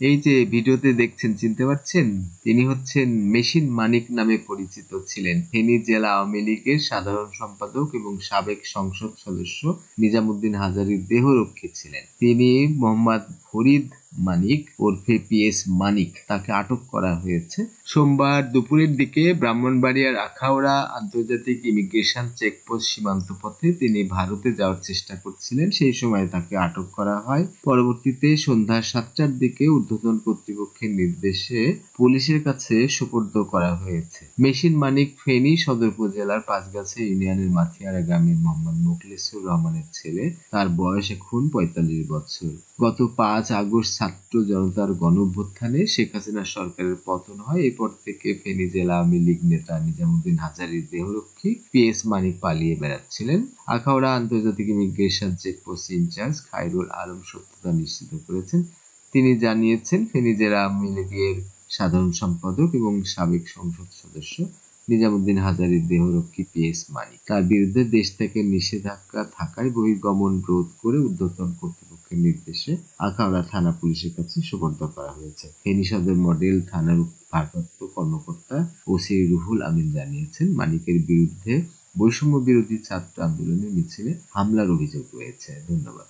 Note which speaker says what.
Speaker 1: এই যে ভিডিওতে দেখছেন, চিনতে পারছেন? তিনি হচ্ছেন মেশিন মানিক নামে পরিচিত ছিলেন। ফেনী জেলা আওয়ামী লীগের সাধারণ সম্পাদক এবং সাবেক সংসদ সদস্য নিজামুদ্দিন হাজারীর দেহরক্ষী ছিলেন। তিনি মোহাম্মদ ফরিদ মানিক ওরফে পিএস মানিক তাকে আটক করা হয়েছে। সোমবার দুপুরের দিকে ব্রাহ্মণবাড়িয়ার আখাউড়া আন্তর্জাতিক ইমিগ্রেশন চেকপোস্ট সীমান্ত পথে তিনি ভারতে যাওয়ার চেষ্টা করছিলেন, সেই সময় তাকে আটক করা হয়। পরবর্তীতে সন্ধ্যা সাতটার দিকে ঊর্ধ্বতন কর্তৃপক্ষের নির্দেশে পুলিশের কাছে সুপর্দ করা হয়েছে। মেশিন মানিক ফেনী সদর উপজেলার পাঁচগাছা ইউনিয়নের মাথিয়ারা গ্রামের মোহাম্মদ মোখলেসুর রহমানের ছেলে। তার বয়স এখন পঁয়তাল্লিশ বছর। গত পাঁচ আগস্ট ছাত্র জনতার গণঅভ্যুত্থানে শেখ হাসিনা সরকারের পতন হয়। এরপর থেকে ফেনী জেলা আওয়ামী লীগ নেতা নিজামুদ্দিন হাজারীর দেহরক্ষী পিএস মানিক পালিয়ে বেড়াচ্ছিলেন। আখাউড়া আন্তর্জাতিক immigration checkpost incharge Khairul Alam সত্যতা নিশ্চিত করেছেন। তিনি জানিয়েছেন ফেনী জেলা আওয়ামী লীগের সাধারণ সম্পাদক এবং সাবেক সংসদ সদস্য নিজামুদ্দিন হাজারীর দেহরক্ষী পিএস মানিক। তার বিরুদ্ধে দেশ থেকে নিষেধাজ্ঞা থাকায় বহির্গমন রোধ করে ঊর্ধ্বতন কর্তৃপক্ষের নির্দেশে আখাউড়া থানা পুলিশের কাছে সুপর্দ করা হয়েছে। ফেনী সদর মডেল থানার ভারপ্রাপ্ত কর্মকর্তা ওসি রুহুল আমিন জানিয়েছেন, মালিকের বিরুদ্ধে বৈষম্য বিরোধী ছাত্র আন্দোলনের মিছিলে হামলার অভিযোগ রয়েছে। ধন্যবাদ।